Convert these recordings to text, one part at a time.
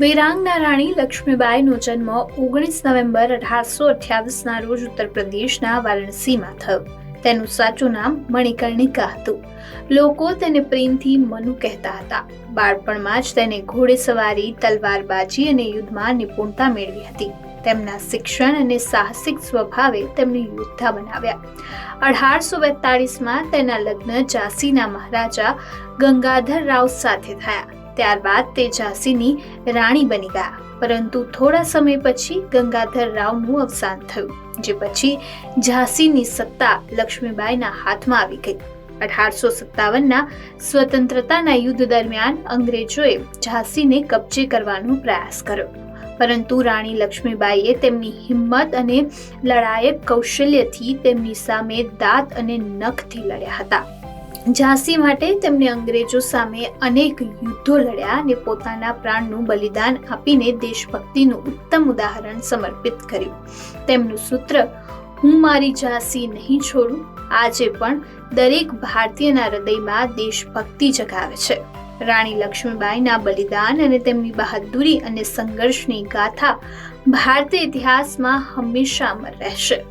વીરાંગના રાણી લક્ષ્મીબાઈનો જન્મ ઓગણીસ નવેમ્બર અઢારસો અઠ્યાવીસના રોજ ઉત્તર પ્રદેશના વારાણસીમાં થયો. તેનું સાચું નામ મણિકર્ણિકા હતું. લોકો તેને પ્રેમથી મનુ કહેતા હતા. બાળપણમાં જ તેને ઘોડેસવારી તલવારબાજી અને યુદ્ધમાં નિપુણતા મેળવી હતી. તેમના શિક્ષણ અને સાહસિક સ્વભાવે તેમને યોદ્ધા બનાવ્યા. અઢારસો બેતાળીસમાં તેના લગ્ન ઝાંસીના મહારાજા ગંગાધર રાવ સાથે થયા. ત્યારબાદ તે ઝાંસીની રાણી બની ગયા. પરંતુ થોડા સમય પછી ગંગાધર રાવનું અવસાન થયું, જે પછી ઝાંસીની સત્તા લક્ષ્મીબાઈના હાથમાં આવી ગઈ. અઢારસો સત્તાવનના સ્વતંત્રતાના યુદ્ધ દરમિયાન અંગ્રેજોએ ઝાંસીને કબજે કરવાનો પ્રયાસ કર્યો. પરંતુ રાણી લક્ષ્મીબાઈએ તેમની હિંમત અને લડાયક કૌશલ્યથી તેમની સામે દાંત અને નખથી લડ્યા હતા. ઝાંસી માટે તેમણે અંગ્રેજો સામે અનેક યુદ્ધો લડ્યા અને પોતાના પ્રાણનું બલિદાન આપીને દેશભક્તિનું ઉત્તમ ઉદાહરણ સમર્પિત કર્યું. તેમનું સૂત્ર, હું મારી ઝાંસી નહીં છોડું, આજે પણ દરેક ભારતીયના હૃદયમાં દેશભક્તિ જગાવે છે. રાણી લક્ષ્મીબાઈના બલિદાન અને તેમની બહાદુરી અને સંઘર્ષની ગાથા ભારતીય ઇતિહાસમાં હંમેશા અમર રહેશે.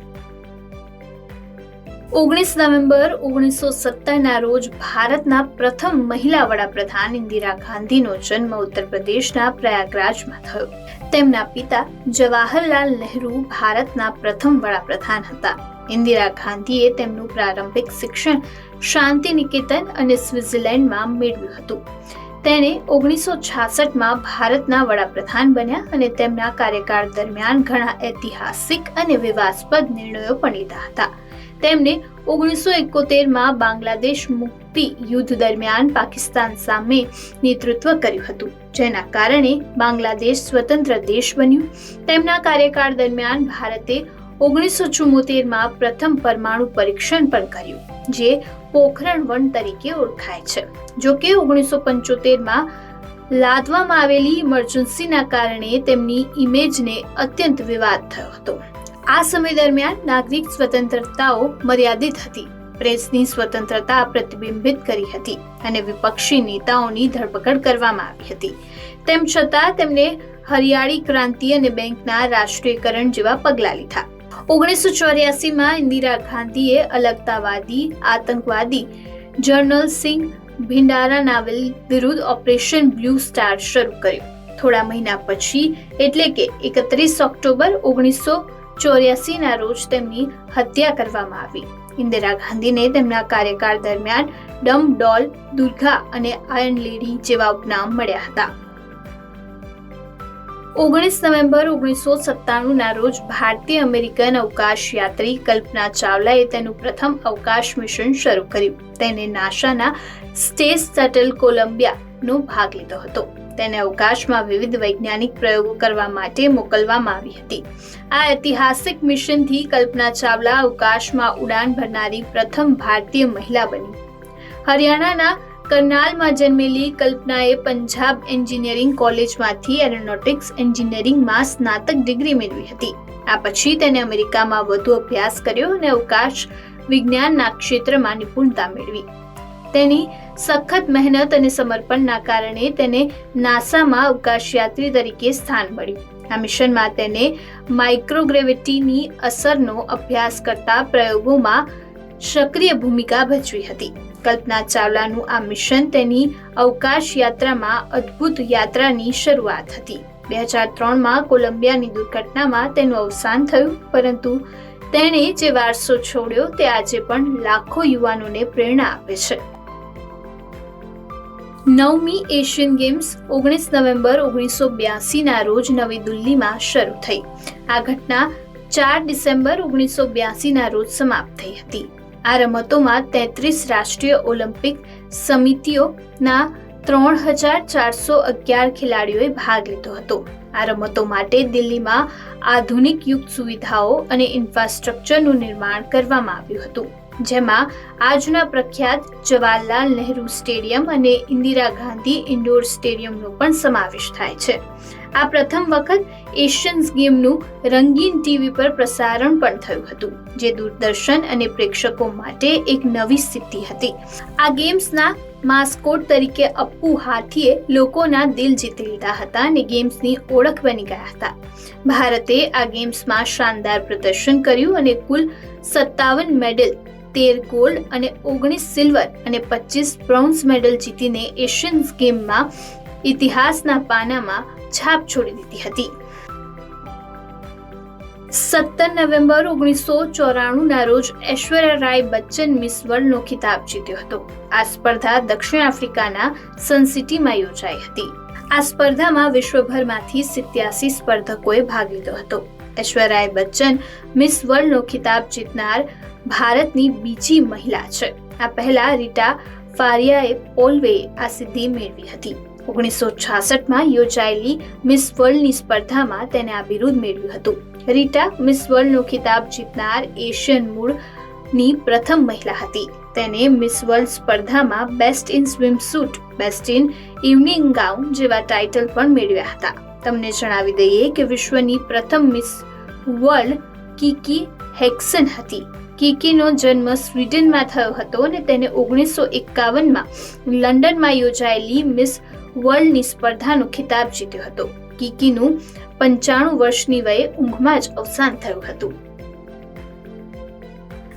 ઓગણીસ નવેમ્બર ઓગણીસો સત્તરના રોજ ભારતના પ્રથમ મહિલા વડાપ્રધાન ઇન્દિરા ગાંધીનો જન્મ ઉત્તર પ્રદેશના પ્રયાગરાજમાં થયો. તેમના પિતા જવાહરલાલ નહેરુ ભારતના પ્રથમ વડાપ્રધાન હતા. ઇન્દિરા ગાંધીએ તેમનું પ્રારંભિક શિક્ષણ શાંતિ નિકેતન અને સ્વિટ્ઝર્લેન્ડમાં મેળવ્યું હતું. તેણે ઓગણીસો છાસઠમાં ભારતના વડાપ્રધાન બન્યા અને તેમના કાર્યકાળ દરમિયાન ઘણા ઐતિહાસિક અને વિવાદસ્પદ નિર્ણયો પણ લીધા હતા. તેમણે ઓગણીસો એકોતેરમાં બાંગ્લાદેશ મુક્તિ યુદ્ધ દરમિયાન પાકિસ્તાન સામે નેતૃત્વ કર્યું હતું. જેના કારણે બાંગ્લાદેશ સ્વતંત્ર દેશ બન્યું. તેમના કાર્યકાળ દરમિયાન ભારતે ઓગણીસો ચુમ્મોતેરમાં પ્રથમ પરમાણુ પરીક્ષણ પણ કર્યું, જે પોખરણ વન તરીકે ઓળખાય છે. જો કે ઓગણીસો પંચોતેરમાં લાદવામાં આવેલી ઇમરજન્સીના કારણે તેમની ઇમેજને અત્યંત વિવાદ થયો હતો. આ સમય દરમિયાન નાગરિક સ્વતંત્રતાઓ મર્યાદિત હતી. પ્રેસની સ્વતંત્રતા પ્રતિબિંબિત કરી હતી અને વિપક્ષી નેતાઓની ધરપકડ કરવામાં આવી હતી. તેમ છતાં તેમણે હરિયાળી ક્રાંતિ અને બેંકના રાષ્ટ્રીયકરણ જેવા પગલાં લીધા. ઓગણીસો ચોર્યાસીમાં ઇન્દિરા ગાંધીએ અલગતાવાદી, આતંકવાદી જર્નલ સિંહ ભિંડારા વિરુદ્ધ ઓપરેશન બ્લુ સ્ટાર શરૂ કર્યું. થોડા મહિના પછી, એટલે કે એકત્રીસ ઓક્ટોબર ઓગણીસો ચોર્યાસીના રોજ તેમની હત્યા કરવામાં આવી. ઇન્દિરા ગાંધીને તેમના કાર્યકાળ દરમિયાન ડમ ડોલ, દુર્ગા અને આયર્ન લેડી જેવા ઉપનામ મળ્યા હતા. ઓગણીસ નવેમ્બર ઓગણીસો સત્તાણુંના રોજ ભારતીય અમેરિકન અવકાશ યાત્રી કલ્પના ચાવલાએ તેનું પ્રથમ અવકાશ મિશન શરૂ કર્યું. તેને નાસાના સ્ટેસ શટલ કોલંબિયાનો ભાગ લીધો હતો. તેને અવકાશમાં વિવિધ વૈજ્ઞાનિક પ્રયોગો કરવા માટે મોકલવામાં આવી હતી. આ ઐતિહાસિક મિશનથી કલ્પના ચાવલા અવકાશમાં ઉડાન ભરનારી પ્રથમ ભારતીય મહિલા બની. હરિયાણાના કરનાલમાં જન્મેલી કલ્પનાએ પંજાબ એન્જિનિયરિંગ કોલેજમાંથી એરોનોટિક્સ એન્જિનિયરિંગમાં સ્નાતક ડિગ્રી મેળવી હતી. આ પછી તેને અમેરિકામાં વધુ અભ્યાસ કર્યો અને અવકાશ વિજ્ઞાનના ક્ષેત્રમાં નિપુણતા મેળવી. તેની સખત મહેનત અને સમર્પણના કારણે તેને નાસામાં અવકાશયાત્રી તરીકે સ્થાન મળ્યું. આ મિશનમાં તેને માઇક્રોગ્રેવિટીની અસરનો અભ્યાસ કરતા પ્રયોગોમાં સક્રિય ભૂમિકા ભજવી હતી. કલ્પના ચાવલાનું આ મિશન તેની અવકાશ યાત્રામાં અદ્ભુત યાત્રાની શરૂઆત હતી. બે હજાર ત્રણમાં કોલંબિયાની દુર્ઘટનામાં તેનું અવસાન થયું, પરંતુ તેણે જે વારસો છોડ્યો તે આજે પણ લાખો યુવાનોને પ્રેરણા આપે છે. નવમી એશિયન ગેમ્સ ઓગણીસ નવેમ્બર ઓગણીસો બ્યાસીના રોજ નવી દિલ્હીમાં શરૂ થઈ. આ ઘટના ચાર ડિસેમ્બર ઓગણીસો બ્યાસીના રોજ સમાપ્ત થઈ હતી. આ રમતોમાં તેત્રીસ રાષ્ટ્રીય ઓલિમ્પિક સમિતિઓના ત્રણ હજાર ચારસો અગિયાર ખેલાડીઓએ ભાગ લીધો હતો. આ રમતો માટે દિલ્હીમાં આધુનિક યુગ સુવિધાઓ અને ઇન્ફ્રાસ્ટ્રક્ચરનું નિર્માણ કરવામાં આવ્યું હતું. જેમાં આજના પ્રખ્યાત જવાહરલાલ નહેરુ સ્ટેડિયમ અને ઇન્દિરા ગાંધી ઇન્ડોર સ્ટેડિયમનો પણ સમાવેશ થાય છે. આ પ્રથમ વખત એશિયન્સ ગેમનું રંગીન ટીવી પર પ્રસારણ પણ થયું હતું, જે દૂરદર્શન અને પ્રેક્ષકો માટે એક નવી સિદ્ધિ હતી. આ ગેમ્સના માસ્કોટ તરીકે અપ્પુ હાથીએ લોકોના દિલ જીતી લીધા હતા અને ગેમ્સની ઓળખ બની ગયા હતા. ભારતે આ ગેમ્સમાં શાનદાર પ્રદર્શન કર્યું અને કુલ સત્તાવન મેડલ તેર ગોલ્ડ અને ઓગણીસ સિલ્વર અને પચીસ બ્રોન્ઝ મેડલ જીતીને એશિયન ગેમમાં ઇતિહાસના પાનામાં છાપ છોડી દીધી હતી. સત્તર નવેમ્બર ઓગણીસો ચોરાણુંના રોજ ઐશ્વર્યા રાય બચ્ચન મિસ વર્લ્ડનો ખિતાબ જીત્યો હતો. આ સ્પર્ધા દક્ષિણ આફ્રિકાના સનસિટીમાં યોજાઈ હતી. આ સ્પર્ધામાં વિશ્વભરમાંથી સિત્યાસી સ્પર્ધકોએ ભાગ લીધો હતો. ઐશ્વર્યા બચ્ચન મિસ વર્લ્ડનો ખિતાબ જીતનાર ભારતની બીજી મહિલા છે. આ પહેલા રીટા ફારિયાએ પોલવે આ સિદ્ધિ મેળવી હતી. ઓગણીસો છાસઠમાં યોજાયેલી મિસ વર્લ્ડની સ્પર્ધામાં તેને આ બિરુદ મેળવ્યું હતું. રીટા મિસ વર્લ્ડનો ખિતાબ જીતનાર એશિયન મૂળની પ્રથમ મહિલા હતી. તેને મિસ વર્લ્ડ સ્પર્ધામાં best in swimsuit best in evening gown જેવા ટાઇટલ પણ મેળવ્યા હતા. તમને જણાવી દઈએ કે વિશ્વની પ્રથમ મિસ વર્લ્ડ કીકી હેક્સન હતી. કીકીનો જન્મ સ્વીડનમાં થયો હતો અને તેને ઓગણીસો એકાવનમાં લંડનમાં યોજાયેલી મિસ વર્લ્ડની સ્પર્ધાનો ખિતાબ જીત્યો હતો. કિકીનું પંચાણું વર્ષની વયે ઊંઘમાં જ અવસાન થયું હતું.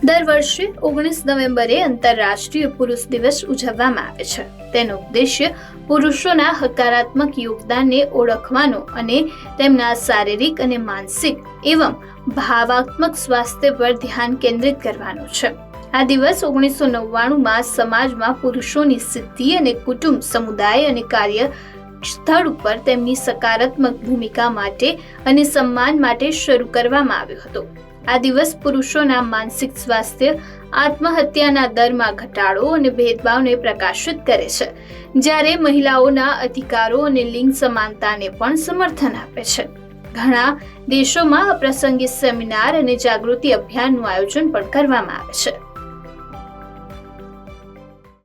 દર વર્ષે ઓગણીસ નવેમ્બરે આંતરરાષ્ટ્રીય પુરુષ દિવસ ઉજવવામાં આવે છે. તેનો ઉદ્દેશ્ય પુરુષોના હકારાત્મક યોગદાનને ઓળખવાનો અને તેમના શારીરિક અને માનસિક એવં ભાવાત્મક સ્વાસ્થ્ય પર ધ્યાન કેન્દ્રિત કરવાનો છે. આ દિવસ ઓગણીસો નવ્વાણુંમાં સમાજમાં પુરુષોની સિદ્ધિ અને કુટુંબ, સમુદાય અને કાર્ય સ્થળ ઉપર તેમની સકારાત્મક ભૂમિકા માટે અને સન્માન માટે શરૂ કરવામાં આવ્યો હતો. આ દિવસ પુરુષોના માનસિક સ્વાસ્થ્ય, આત્મહત્યાના દરમાં ઘટાડો અને ભેદભાવને પ્રકાશિત કરે છે, જ્યારે મહિલાઓના અધિકારો અને લિંગ સમાનતાને પણ સમર્થન આપે છે. ઘણા દેશોમાં આ પ્રસંગે સેમિનાર અને જાગૃતિ અભિયાનનું આયોજન પણ કરવામાં આવે છે.